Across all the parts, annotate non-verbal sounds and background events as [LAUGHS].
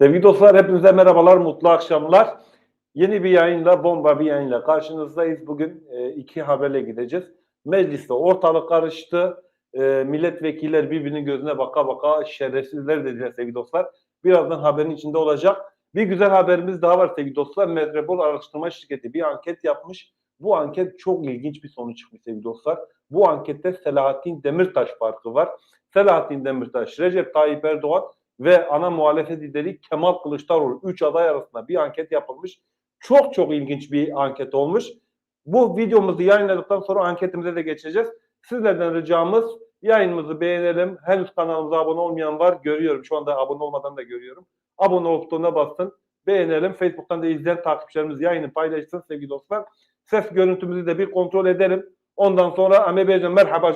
Sevgili dostlar hepinize merhabalar, mutlu akşamlar. Yeni bir yayınla, bomba bir yayınla karşınızdayız. Bugün e, iki haberle gideceğiz. Mecliste ortalık karıştı. E, milletvekiller birbirinin gözüne baka baka şerefsizler dediler sevgili dostlar. Birazdan haberin içinde olacak. Bir güzel haberimiz daha var sevgili dostlar. Metropol Araştırma Şirketi bir anket yapmış. Bu anket çok ilginç bir sonuç çıkmış sevgili dostlar. Bu ankette Selahattin Demirtaş farkı var. Selahattin Demirtaş, Recep Tayyip Erdoğan ve ana muhalefet lideri Kemal Kılıçdaroğlu 3 aday arasında bir anket yapılmış. Çok çok ilginç bir anket olmuş. Bu videomuzu yayınladıktan sonra anketimize de geçeceğiz. Sizlerden ricamız yayınımızı beğenelim. Henüz kanalımıza abone olmayan var. Görüyorum. Şu anda abone olmadan da görüyorum. Abone ol butonuna basın. Beğenelim. Facebook'tan da izleyen takipçilerimiz yayını paylaşsın sevgili dostlar. Ses görüntümüzü de bir kontrol edelim. Ondan sonra Amebecan merhaba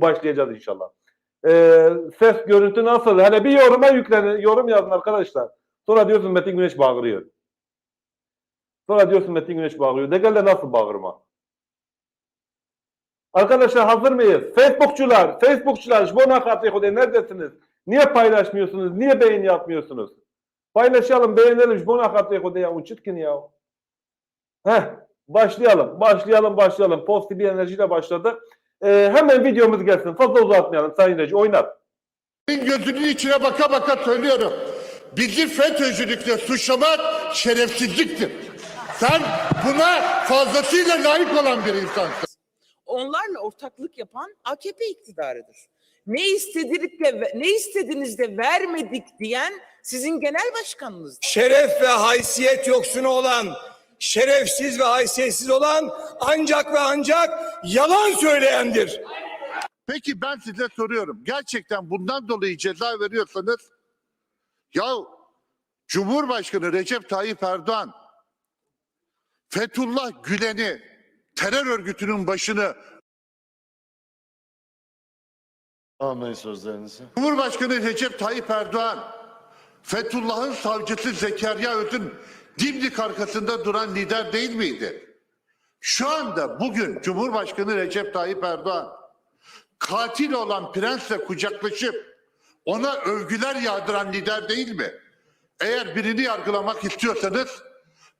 başlayacağız inşallah. Ee, ses görüntü nasıl? Hele bir yoruma yüklenin. Yorum yazın arkadaşlar. Sonra diyorsun Metin Güneş bağırıyor. Sonra diyorsun Metin Güneş bağırıyor. De gel de nasıl bağırma? Arkadaşlar hazır mıyız? Facebookçular, Facebookçular, Jbona Kateko'da neredesiniz? Niye paylaşmıyorsunuz? Niye beğeni yapmıyorsunuz? Paylaşalım, beğenelim. Jbona Kateko'da ya uçutkin ya. Heh, başlayalım, başlayalım, başlayalım. Pozitif bir enerjiyle başladı. Ee, hemen videomuz gelsin. Fazla uzatmayalım Sayın Reji. Oynat. Senin gözünün içine baka baka söylüyorum. Bizi FETÖ'cülükle suçlamak şerefsizliktir. Sen buna fazlasıyla layık olan bir insansın. onlarla ortaklık yapan AKP iktidarıdır. Ne istedik de ne istediniz de vermedik diyen sizin genel başkanınızdır. şeref ve haysiyet yoksunu olan, şerefsiz ve haysiyetsiz olan ancak ve ancak yalan söyleyendir. Peki ben size soruyorum. Gerçekten bundan dolayı ceza veriyorsanız ya Cumhurbaşkanı Recep Tayyip Erdoğan Fethullah Gülen'i terör örgütünün başını Almayın sözlerinizi. Cumhurbaşkanı Recep Tayyip Erdoğan, Fethullah'ın savcısı Zekeriya Öz'ün dimdik arkasında duran lider değil miydi? Şu anda bugün Cumhurbaşkanı Recep Tayyip Erdoğan katil olan prensle kucaklaşıp ona övgüler yağdıran lider değil mi? Eğer birini yargılamak istiyorsanız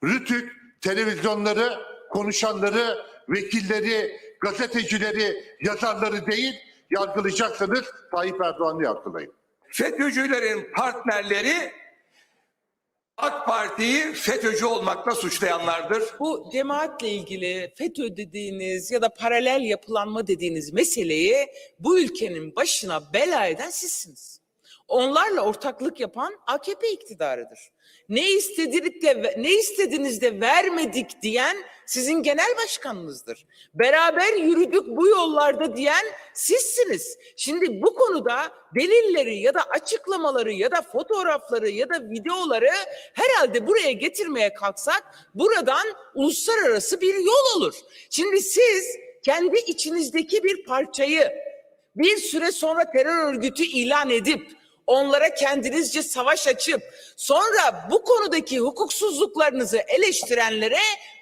Rütük televizyonları, konuşanları, vekilleri, gazetecileri, yazarları değil yargılayacaksanız Tayyip Erdoğan'ı yargılayın. FETÖ'cülerin partnerleri AK Parti'yi FETÖ'cü olmakla suçlayanlardır. Bu cemaatle ilgili FETÖ dediğiniz ya da paralel yapılanma dediğiniz meseleyi bu ülkenin başına bela eden sizsiniz. Onlarla ortaklık yapan AKP iktidarıdır. Ne istedik de ne istediniz de vermedik diyen sizin genel başkanınızdır. Beraber yürüdük bu yollarda diyen sizsiniz. Şimdi bu konuda delilleri ya da açıklamaları ya da fotoğrafları ya da videoları herhalde buraya getirmeye kalksak buradan uluslararası bir yol olur. Şimdi siz kendi içinizdeki bir parçayı bir süre sonra terör örgütü ilan edip onlara kendinizce savaş açıp sonra bu konudaki hukuksuzluklarınızı eleştirenlere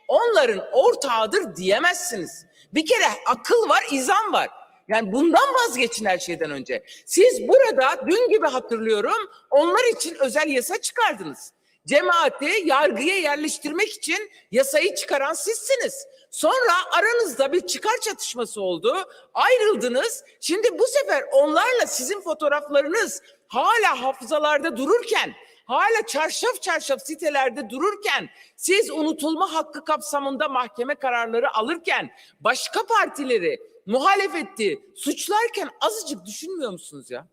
onların ortağıdır diyemezsiniz. Bir kere akıl var, izan var. Yani bundan vazgeçin her şeyden önce. Siz burada dün gibi hatırlıyorum onlar için özel yasa çıkardınız. Cemaati yargıya yerleştirmek için yasayı çıkaran sizsiniz. Sonra aranızda bir çıkar çatışması oldu. Ayrıldınız. Şimdi bu sefer onlarla sizin fotoğraflarınız hala hafızalarda dururken, hala çarşaf çarşaf sitelerde dururken, siz unutulma hakkı kapsamında mahkeme kararları alırken, başka partileri, muhalefeti suçlarken azıcık düşünmüyor musunuz ya?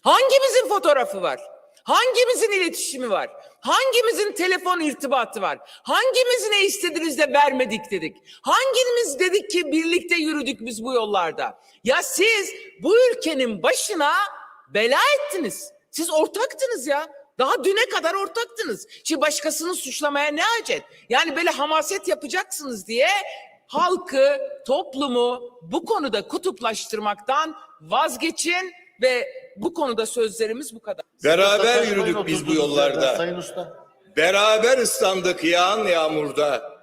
Hangimizin fotoğrafı var? Hangimizin iletişimi var? Hangimizin telefon irtibatı var? Hangimiz ne istediniz de vermedik dedik? Hangimiz dedik ki birlikte yürüdük biz bu yollarda? Ya siz bu ülkenin başına bela ettiniz. Siz ortaktınız ya. Daha düne kadar ortaktınız. Şimdi başkasını suçlamaya ne acet? Yani böyle hamaset yapacaksınız diye halkı, toplumu bu konuda kutuplaştırmaktan vazgeçin ve bu konuda sözlerimiz bu kadar. Beraber yürüdük biz bu yollarda. Sayın Usta. Beraber ıslandık yağan yağmurda.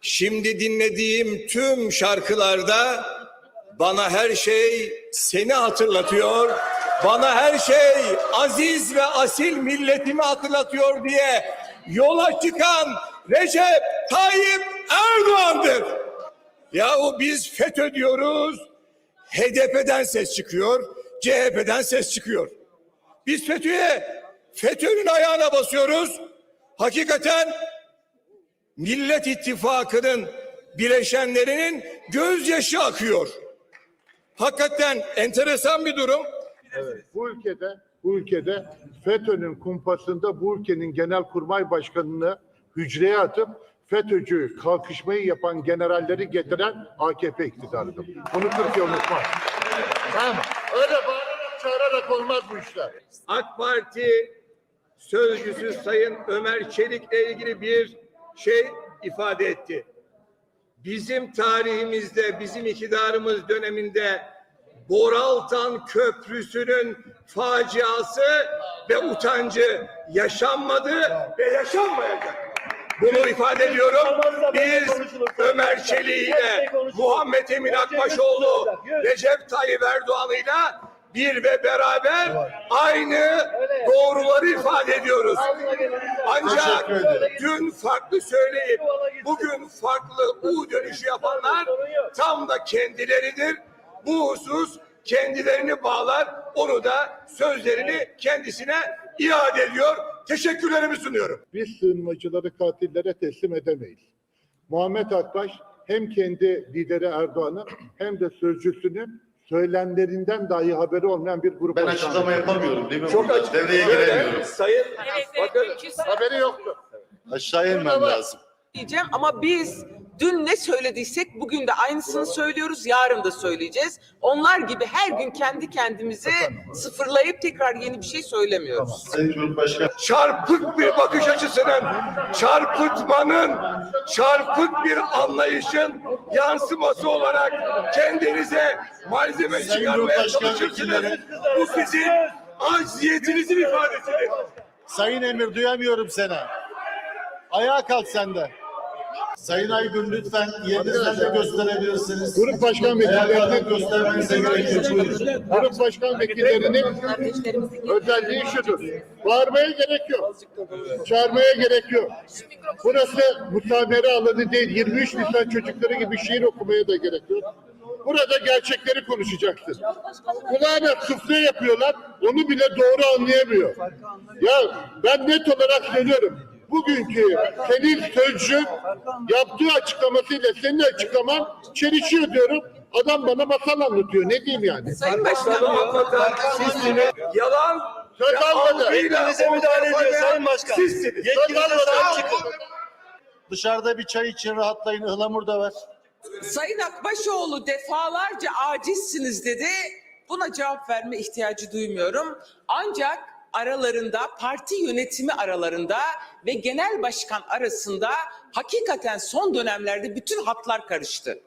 Şimdi dinlediğim tüm şarkılarda bana her şey seni hatırlatıyor. Bana her şey aziz ve asil milletimi hatırlatıyor diye yola çıkan Recep Tayyip Erdoğan'dır. Yahu biz FETÖ diyoruz, HDP'den ses çıkıyor, CHP'den ses çıkıyor. Biz FETÖ'ye, FETÖ'nün ayağına basıyoruz. Hakikaten Millet İttifakı'nın bileşenlerinin gözyaşı akıyor. Hakikaten enteresan bir durum. Bu ülkede, bu ülkede FETÖ'nün kumpasında bu ülkenin genelkurmay başkanını hücreye atıp FETÖ'cü kalkışmayı yapan generalleri getiren AKP iktidarıdır. Bunu Türkiye unutmaz. Tamam. Öyle bağırarak çağırarak olmaz bu işler. AK Parti sözcüsü Sayın Ömer Çelik'le ilgili bir şey ifade etti. Bizim tarihimizde, bizim iktidarımız döneminde Boraltan Köprüsü'nün faciası ve utancı yaşanmadı ve yaşanmayacak. Bunu ifade ediyorum. Biz Ömer Çelik ile Muhammed Emin Akbaşoğlu, Recep Tayyip Erdoğan'ıyla bir ve beraber aynı doğruları ifade ediyoruz. Ancak dün farklı söyleyip bugün farklı U dönüşü yapanlar tam da kendileridir. Bu husus kendilerini bağlar. Onu da sözlerini kendisine iade ediyor. Teşekkürlerimi sunuyorum. Biz sığınmacıları katillere teslim edemeyiz. Muhammed Akbaş hem kendi lideri Erdoğan'ı hem de sözcüsünün söylemlerinden dahi haberi olmayan bir grup Ben açıklama yapamıyorum değil mi? Çok açık. Devreye giremiyorum. Sayın bakın Haberi yoktu. Aşağıya inmem lazım. Diyeceğim ama biz dün ne söylediysek bugün de aynısını söylüyoruz, yarın da söyleyeceğiz. Onlar gibi her gün kendi kendimizi sıfırlayıp tekrar yeni bir şey söylemiyoruz. Sayın Cumhurbaşkanı. çarpık bir bakış açısının, çarpıtmanın, çarpık bir anlayışın yansıması olarak kendinize malzeme Sayın çıkarmaya Cumhurbaşkanı çalışırsınız. vekilleri. Bu sizin acziyetinizin ifadesidir. Sayın Emir duyamıyorum seni. Ayağa kalk sen de. Sayın Aygün lütfen yerinizden de gösterebilirsiniz. Grup başkan vekillerinin göstermenize gerek yok. Grup başkan vekillerinin özelliği şudur. Bağırmaya gerek yok. Çağırmaya gerek yok. Burası mutabere alanı değil. 23 Nisan çocukları gibi şiir okumaya da gerek yok. Burada gerçekleri konuşacaksın. Kulağına sufle yapıyorlar. Onu bile doğru anlayamıyor. Ya ben net olarak söylüyorum. Bugünkü senin sözcün yaptığı açıklamasıyla senin açıklaman çelişiyor diyorum. Adam bana masal anlatıyor. Ne diyeyim yani? Sayın Başkanım, sizsiniz. Yalan Söz almadı. Yetkinize müdahale ediyor Sayın Başkan. Sizsiniz. Yetkinize sahip çıkın. Dışarıda bir çay için rahatlayın. Ihlamur da var. Sayın Akbaşoğlu defalarca acizsiniz dedi. Buna cevap verme ihtiyacı duymuyorum. Ancak aralarında parti yönetimi aralarında ve genel başkan arasında hakikaten son dönemlerde bütün hatlar karıştı.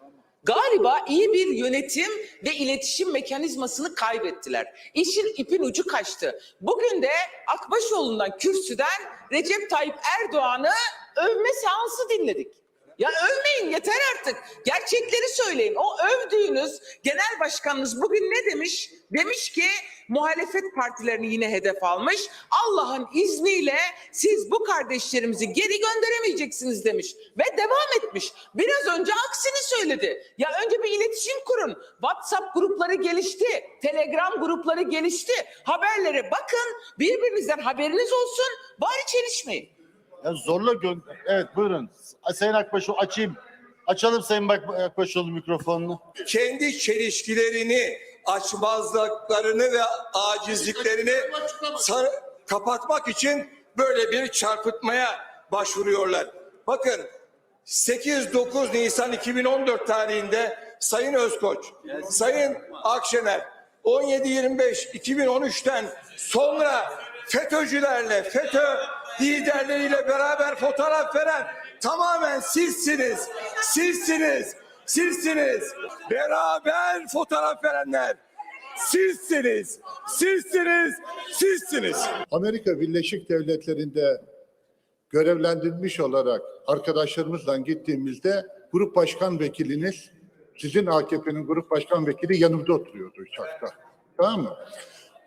Galiba iyi bir yönetim ve iletişim mekanizmasını kaybettiler. İşin ipin ucu kaçtı. Bugün de Akbaşoğlu'ndan kürsüden Recep Tayyip Erdoğan'ı övme seansı dinledik. Ya övmeyin yeter artık. Gerçekleri söyleyin. O övdüğünüz genel başkanınız bugün ne demiş? Demiş ki muhalefet partilerini yine hedef almış. Allah'ın izniyle siz bu kardeşlerimizi geri gönderemeyeceksiniz demiş. Ve devam etmiş. Biraz önce aksini söyledi. Ya önce bir iletişim kurun. WhatsApp grupları gelişti. Telegram grupları gelişti. Haberlere bakın. Birbirinizden haberiniz olsun. Bari çelişmeyin. Ya zorla gön... Evet buyurun. Sayın Akbaşoğlu açayım. Açalım Sayın Bak Akbaşoğlu mikrofonunu. kendi çelişkilerini, açmazlıklarını ve acizliklerini sa- kapatmak için böyle bir çarpıtmaya başvuruyorlar. Bakın 8-9 Nisan 2014 tarihinde Sayın Özkoç, Sayın Akşener 17-25-2013'ten sonra FETÖ'cülerle, FETÖ liderleriyle beraber fotoğraf veren tamamen sizsiniz. Sizsiniz. Sizsiniz. Beraber fotoğraf verenler. Sizsiniz. Sizsiniz. Sizsiniz. Amerika Birleşik Devletleri'nde görevlendirilmiş olarak arkadaşlarımızla gittiğimizde grup başkan vekiliniz, sizin AKP'nin grup başkan vekili yanımda oturuyordu uçakta. Tamam mı?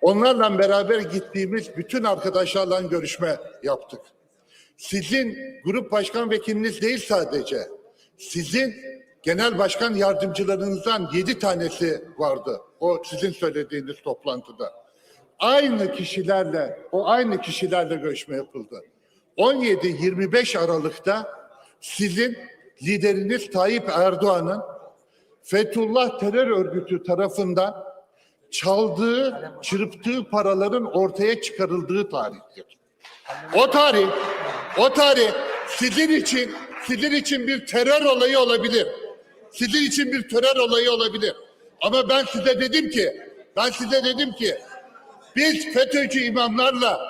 Onlarla beraber gittiğimiz bütün arkadaşlarla görüşme yaptık. Sizin grup başkan vekiliniz değil sadece. Sizin genel başkan yardımcılarınızdan yedi tanesi vardı. O sizin söylediğiniz toplantıda. Aynı kişilerle, o aynı kişilerle görüşme yapıldı. 17-25 Aralık'ta sizin lideriniz Tayyip Erdoğan'ın Fethullah terör örgütü tarafından çaldığı, çırptığı paraların ortaya çıkarıldığı tarihtir. O tarih, o tarih sizin için, sizin için bir terör olayı olabilir. Sizin için bir terör olayı olabilir. Ama ben size dedim ki, ben size dedim ki, biz FETÖ'cü imamlarla,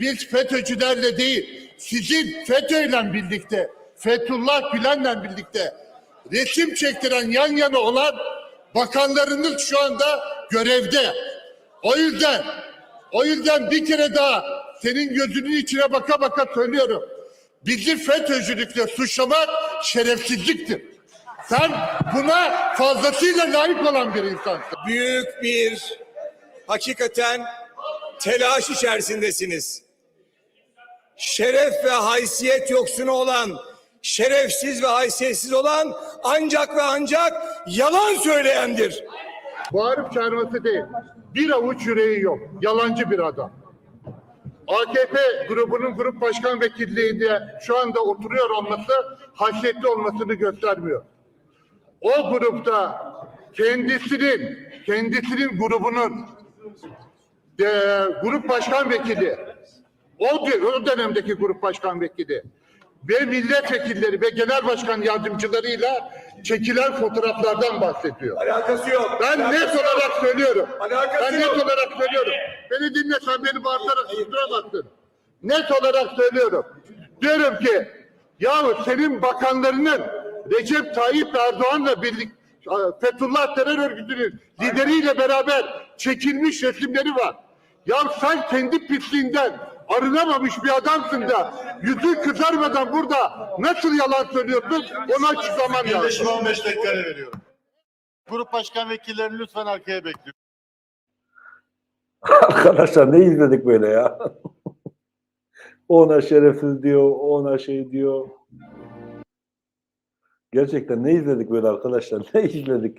biz FETÖ'cülerle değil, sizin FETÖ'yle birlikte, Fethullah Gülen'le birlikte resim çektiren yan yana olan bakanlarınız şu anda görevde. O yüzden, o yüzden bir kere daha senin gözünün içine baka baka söylüyorum. Bizi FETÖ'cülükle suçlamak şerefsizliktir. Sen buna fazlasıyla layık olan bir insansın. Büyük bir hakikaten telaş içerisindesiniz. Şeref ve haysiyet yoksunu olan, şerefsiz ve haysiyetsiz olan ancak ve ancak yalan söyleyendir. Bağırıp çağırması değil. Bir avuç yüreği yok. Yalancı bir adam. AKP grubunun grup başkan vekilliğinde şu anda oturuyor olması haşyetli olmasını göstermiyor. O grupta kendisinin, kendisinin grubunun e, grup başkan vekili, o, o dönemdeki grup başkan vekili ve milletvekilleri ve genel başkan yardımcılarıyla çekilen fotoğraflardan bahsediyor. Alakası yok. Ben net olarak söylüyorum. Alakası Ben net yok. olarak söylüyorum. Beni dinle sen beni bağırtarak susturamazsın. Net olarak söylüyorum. Diyorum ki yahu senin bakanlarının Recep Tayyip Erdoğan'la birlikte Fethullah terör örgütünün lideriyle beraber çekilmiş resimleri var. Ya sen kendi pisliğinden arınamamış bir adamsın da yüzün kızarmadan burada nasıl yalan söylüyorsun ona açıklaman lazım. Birleşim 15 dakika ara veriyorum. Grup başkan vekillerini lütfen arkaya bekliyorum. [LAUGHS] Arkadaşlar ne izledik böyle ya? [LAUGHS] Ona şerefsiz diyor, ona şey diyor. Gerçekten ne izledik böyle arkadaşlar? [LAUGHS] Ne izledik?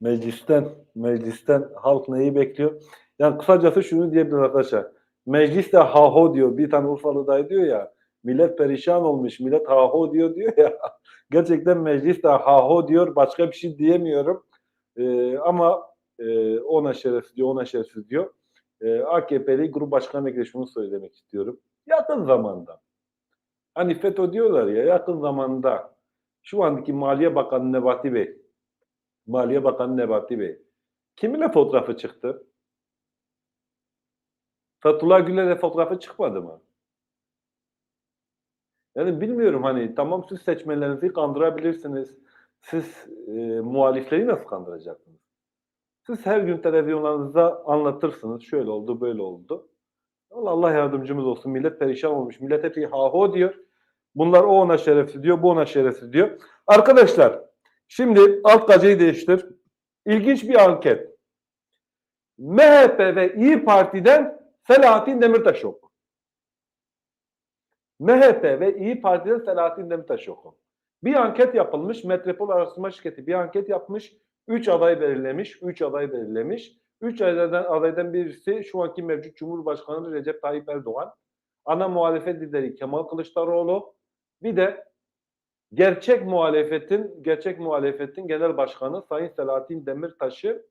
Meclisten, meclisten halk neyi bekliyor? Yani kısacası şunu diyebilirim arkadaşlar. Meclis de haho diyor. Bir tane Urfalı dayı diyor ya. Millet perişan olmuş. Millet haho diyor diyor ya. [LAUGHS] Gerçekten meclis de haho diyor. Başka bir şey diyemiyorum. Ee, ama e, ona şerefsiz diyor, ona şerefsiz diyor. Ee, AKP'li Grup Başkan Vekili şunu söylemek istiyorum. Yakın zamanda. Hani FETÖ diyorlar ya yakın zamanda şu andaki Maliye Bakanı Nebati Bey, Maliye Bakanı Nebati Bey kiminle fotoğrafı çıktı? Fethullah Gülen'le fotoğrafı çıkmadı mı? Yani bilmiyorum hani tamam siz seçmenlerinizi kandırabilirsiniz. Siz e, muhalifleri nasıl kandıracaksınız? Siz her gün televizyonlarınızda anlatırsınız. Şöyle oldu, böyle oldu. Allah, Allah yardımcımız olsun. Millet perişan olmuş. Millet hep ha ho diyor. Bunlar o ona şerefsiz diyor, bu ona şerefsiz diyor. Arkadaşlar şimdi alt gazeteyi değiştir. İlginç bir anket. MHP ve İyi Parti'den Selahattin Demirtaş oku. MHP ve İyi Parti'den Selahattin Demirtaş oku. Bir anket yapılmış. Metropol Araştırma Şirketi bir anket yapmış. Üç aday belirlemiş. Üç aday belirlemiş. Üç adaydan, adaydan birisi şu anki mevcut Cumhurbaşkanı Recep Tayyip Erdoğan. Ana muhalefet lideri Kemal Kılıçdaroğlu. Bir de gerçek muhalefetin gerçek muhalefetin genel başkanı Sayın Selahattin Demirtaş'ı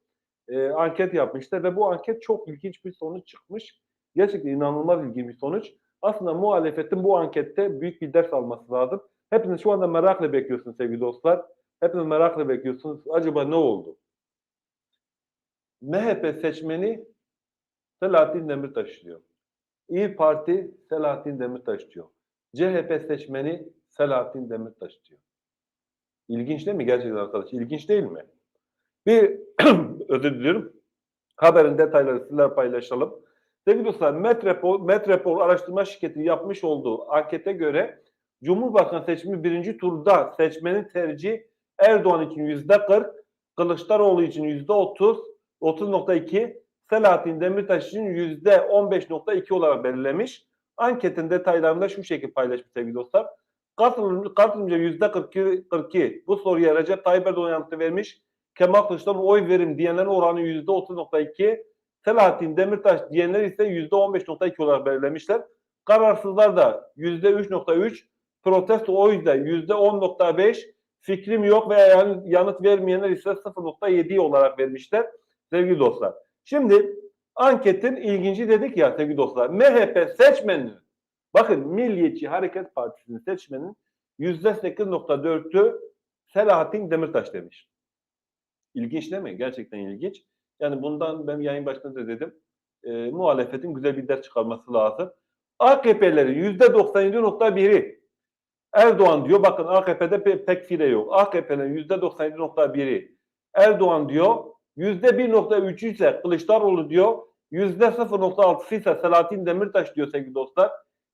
e, anket yapmıştı ve bu anket çok ilginç bir sonuç çıkmış. Gerçekten inanılmaz ilginç bir sonuç. Aslında muhalefetin bu ankette büyük bir ders alması lazım. Hepiniz şu anda merakla bekliyorsunuz sevgili dostlar. Hepiniz merakla bekliyorsunuz. Acaba ne oldu? MHP seçmeni Selahattin Demirtaş diyor. İyi Parti Selahattin Demirtaş diyor. CHP seçmeni Selahattin Demirtaş diyor. İlginç değil mi gerçekten arkadaş? İlginç değil mi? Bir [CLEARS THROAT] özür diliyorum. Haberin detayları sizler paylaşalım. Sevgili dostlar, Metropol, Metropol Araştırma Şirketi yapmış olduğu ankete göre Cumhurbaşkanı seçimi birinci turda seçmenin tercihi Erdoğan için yüzde 40, Kılıçdaroğlu için yüzde 30, 30.2, Selahattin Demirtaş için %15.2 olarak belirlemiş. Anketin detaylarını da şu şekilde paylaşmış sevgili dostlar. Katılımcı, katılımcı %42 42 bu soruya Recep Tayyip Erdoğan yanıtı vermiş. Kemal Kılıçdaroğlu oy verim diyenlerin oranı %30.2. Selahattin Demirtaş diyenler ise %15.2 olarak belirlemişler. Kararsızlar da %3.3, protesto oy da %10.5, fikrim yok veya yan- yanıt vermeyenler ise 0.7 olarak vermişler sevgili dostlar. Şimdi anketin ilginci dedik ya sevgili dostlar. MHP seçmeninin bakın Milliyetçi Hareket Partisi'nin seçmenin %8.4'ü Selahattin Demirtaş demiş. İlginç değil mi? Gerçekten ilginç. Yani bundan ben yayın başında da dedim. E, muhalefetin güzel bir ders çıkarması lazım. AKP'lerin %97.1'i Erdoğan diyor. Bakın AKP'de pe- pek fire yok. AKP'nin %97.1'i Erdoğan diyor. %1.3'ü ise Kılıçdaroğlu diyor. %0.6'sı ise Selahattin Demirtaş diyor sevgili dostlar.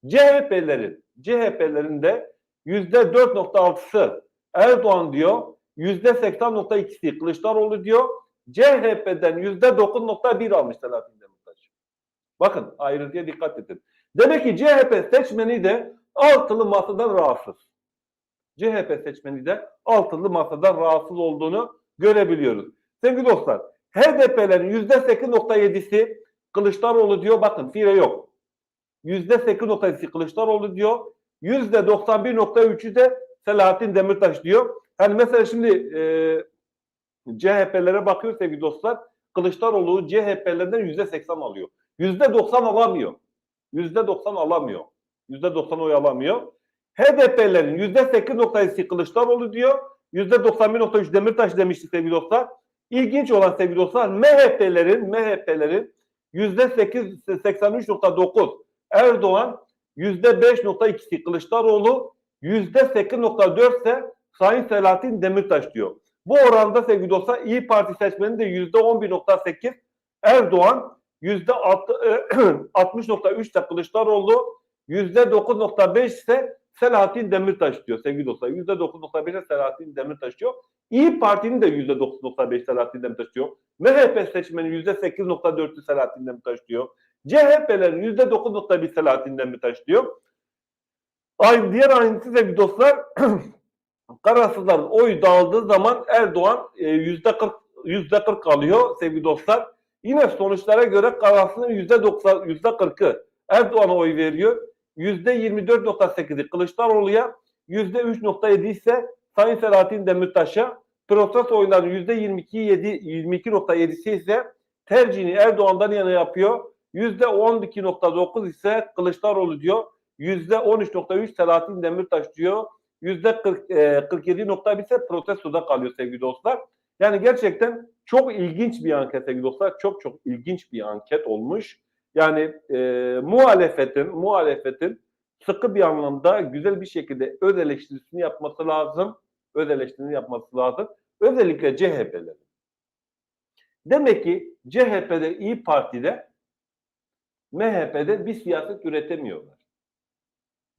CHP'lerin CHP'lerin de %4.6'sı Erdoğan diyor. %80.2'si Kılıçdaroğlu diyor. CHP'den %9.1 almış Selahattin Demirtaş. Bakın ayrıntıya dikkat edin. Demek ki CHP seçmeni de altılı masadan rahatsız. CHP seçmeni de altılı masadan rahatsız olduğunu görebiliyoruz. Sevgili dostlar, HDP'lerin %8.7'si Kılıçdaroğlu diyor. Bakın fire yok. %8.7'si Kılıçdaroğlu diyor. %91.3'ü de Selahattin Demirtaş diyor. Hani mesela şimdi e, CHP'lere bakıyor sevgili dostlar. Kılıçdaroğlu CHP'lerden %80 alıyor. %90 alamıyor. %90 alamıyor. %90 oy alamıyor. HDP'lerin %8.7'si Kılıçdaroğlu diyor. %91.3 Demirtaş demiştik sevgili dostlar. İlginç olan sevgili dostlar MHP'lerin MHP'lerin %83.9 Erdoğan %5.2'si Kılıçdaroğlu %8.4 ise Sayın Selahattin Demirtaş diyor. Bu oranda sevgili dostlar İyi Parti seçmeni [CLEARS THROAT] de %11.8 Erdoğan %60.3 ise Kılıçdaroğlu %9.5 ise Selahattin Demirtaş diyor sevgili dostlar. %9.5'e Selahattin Demirtaş diyor. İyi Parti'nin de %9.5 Selahattin Demirtaş diyor. MHP seçmeni %8.4'ü Selahattin Demirtaş diyor. CHP'lerin %9.1 Selahattin Demirtaş diyor. Aynı diğer ayrıntı sevgili dostlar [CLEARS THROAT] kararsızların oy dağıldığı zaman Erdoğan e, yüzde 40 yüzde 40 alıyor sevgili dostlar. Yine sonuçlara göre kararsızın yüzde 90 yüzde 40'ı Erdoğan'a oy veriyor. Yüzde 24.8'i Kılıçdaroğlu'ya, yüzde 3.7 ise Sayın Selahattin Demirtaş'a. Protesto oyların yüzde 22.7 22.7'si ise tercihini Erdoğan'dan yana yapıyor. Yüzde 12.9 ise Kılıçdaroğlu diyor. Yüzde 13.3 Selahattin Demirtaş diyor. Yüzde 40, e, 47.1 ise protestoda kalıyor sevgili dostlar. Yani gerçekten çok ilginç bir anket sevgili dostlar. Çok çok ilginç bir anket olmuş. Yani e, muhalefetin muhalefetin sıkı bir anlamda güzel bir şekilde öz eleştirisini yapması lazım. Öz eleştirisini yapması lazım. Özellikle CHP'lerin. Demek ki CHP'de İyi Parti'de MHP'de bir siyaset üretemiyorlar.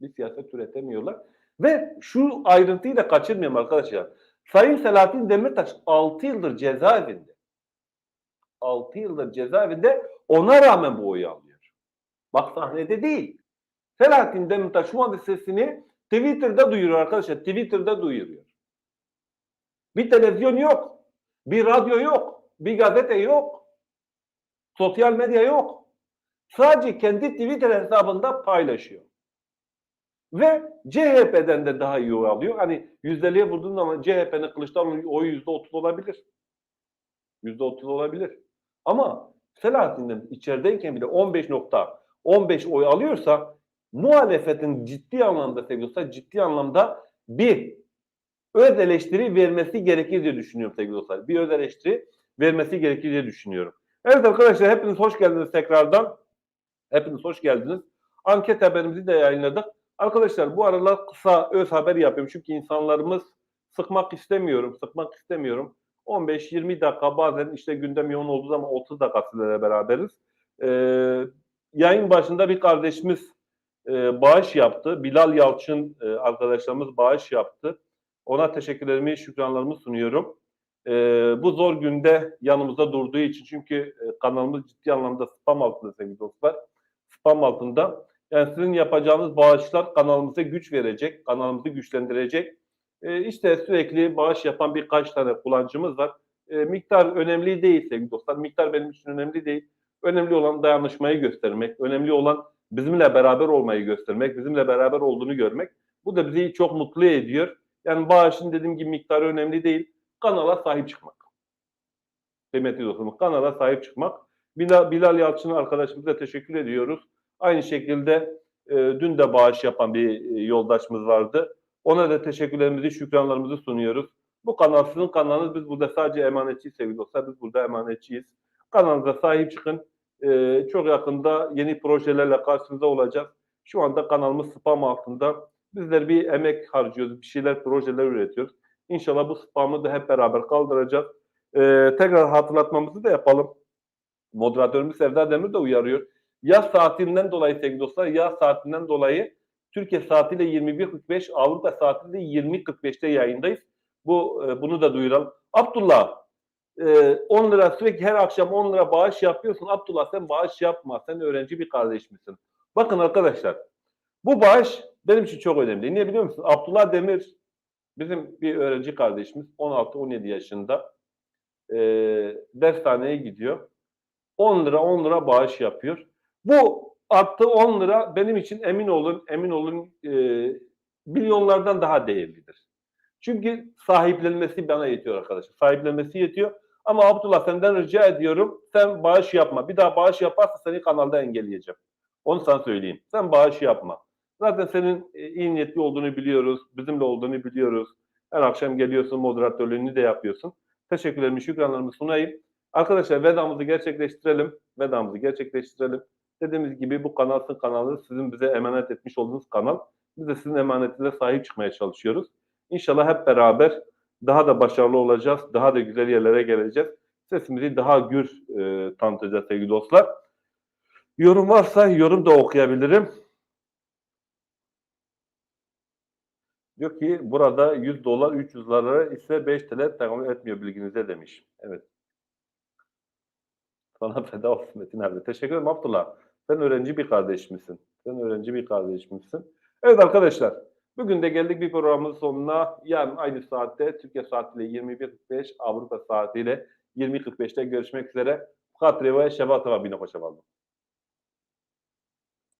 Bir siyaset üretemiyorlar. Ve şu ayrıntıyı da kaçırmayalım arkadaşlar. Sayın Selahattin Demirtaş 6 yıldır cezaevinde. 6 yıldır cezaevinde ona rağmen bu oyu alıyor. Bak sahnede değil. Selahattin Demirtaş şu anda sesini Twitter'da duyuruyor arkadaşlar. Twitter'da duyuruyor. Bir televizyon yok. Bir radyo yok. Bir gazete yok. Sosyal medya yok. Sadece kendi Twitter hesabında paylaşıyor. Ve CHP'den de daha iyi oy alıyor. Hani yüzdeliğe vurduğun zaman CHP'nin Kılıçdaroğlu oyu yüzde otuz olabilir. Yüzde otuz olabilir. Ama Selahattin'den içerideyken bile 15 nokta 15 oy alıyorsa muhalefetin ciddi anlamda seviyorsa ciddi anlamda bir öz eleştiri vermesi gerekir diye düşünüyorum sevgili dostlar. Bir öz eleştiri vermesi gerekir diye düşünüyorum. Evet arkadaşlar hepiniz hoş geldiniz tekrardan. Hepiniz hoş geldiniz. Anket haberimizi de yayınladık. Arkadaşlar bu aralar kısa öz haber yapıyorum çünkü insanlarımız sıkmak istemiyorum, sıkmak istemiyorum. 15-20 dakika bazen işte gündem yoğun olduğu zaman 30 dakika sizlerle beraberiz. Ee, yayın başında bir kardeşimiz e, bağış yaptı. Bilal Yalçın e, arkadaşlarımız bağış yaptı. Ona teşekkürlerimi, şükranlarımı sunuyorum. e, bu zor günde yanımızda durduğu için çünkü e, kanalımız ciddi anlamda spam altında sevgili dostlar. Spam altında. Yani sizin yapacağınız bağışlar kanalımıza güç verecek, kanalımızı güçlendirecek. E, işte sürekli bağış yapan birkaç tane kullanıcımız var. E, miktar önemli değil sevgili dostlar. Miktar benim için önemli değil. Önemli olan dayanışmayı göstermek, önemli olan bizimle beraber olmayı göstermek, bizimle beraber olduğunu görmek. Bu da bizi çok mutlu ediyor. Yani bağışın dediğim gibi miktarı önemli değil. Kanala sahip çıkmak. Kıymetli dostum, kanala sahip çıkmak. Bilal, Yalçın arkadaşımıza teşekkür ediyoruz. Aynı şekilde e, dün de bağış yapan bir e, yoldaşımız vardı. Ona da teşekkürlerimizi, şükranlarımızı sunuyoruz. Bu kanal sizin kanalınız. Biz burada sadece emanetçiyiz sevgili dostlar. Biz burada emanetçiyiz. Kanalınıza sahip çıkın. E, çok yakında yeni projelerle karşınızda olacağız. Şu anda kanalımız spam altında. Bizler bir emek harcıyoruz, bir şeyler, projeler üretiyoruz. İnşallah bu spamı da hep beraber kaldıracağız. Ee, tekrar hatırlatmamızı da yapalım. Moderatörümüz Serdar Demir de uyarıyor. Yaz saatinden dolayı sevgili dostlar, yaz saatinden dolayı Türkiye saatiyle 21.45, Avrupa saatiyle 20.45'te yayındayız. Bu e, bunu da duyuralım. Abdullah, e, 10 lira sürekli her akşam 10 lira bağış yapıyorsun. Abdullah sen bağış yapma. Sen öğrenci bir kardeş misin? Bakın arkadaşlar, bu bağış benim için çok önemli. Niye biliyor musun? Abdullah Demir bizim bir öğrenci kardeşimiz 16-17 yaşında e, dershaneye gidiyor. 10 lira 10 lira bağış yapıyor. Bu attığı 10 lira benim için emin olun emin olun e, milyonlardan daha değerlidir. Çünkü sahiplenmesi bana yetiyor arkadaşlar. Sahiplenmesi yetiyor. Ama Abdullah senden rica ediyorum sen bağış yapma. Bir daha bağış yaparsa seni kanalda engelleyeceğim. Onu sana söyleyeyim. Sen bağış yapma. Zaten senin e, iyi niyetli olduğunu biliyoruz. Bizimle olduğunu biliyoruz. Her akşam geliyorsun moderatörlüğünü de yapıyorsun. Teşekkürlerimi, şükranlarımı sunayım. Arkadaşlar vedamızı gerçekleştirelim. Vedamızı gerçekleştirelim. Dediğimiz gibi bu kanal kanalınız. Sizin bize emanet etmiş olduğunuz kanal. Biz de sizin emanetinize sahip çıkmaya çalışıyoruz. İnşallah hep beraber daha da başarılı olacağız. Daha da güzel yerlere geleceğiz. Sesimizi daha gür e, tanıtacağız sevgili dostlar. Yorum varsa yorum da okuyabilirim. Diyor ki burada 100 dolar 300 lira ise 5 TL tekamül etmiyor bilginize demiş. Evet. Sana feda olsun Metin abi. Teşekkür ederim Abdullah. Sen öğrenci bir kardeş misin? Sen öğrenci bir kardeş misin? Evet arkadaşlar. Bugün de geldik bir programın sonuna. Yarın aynı saatte Türkiye saatiyle 21.45, Avrupa saatiyle 20.45'te görüşmek üzere. Şevatova Bine Hoşçakalın.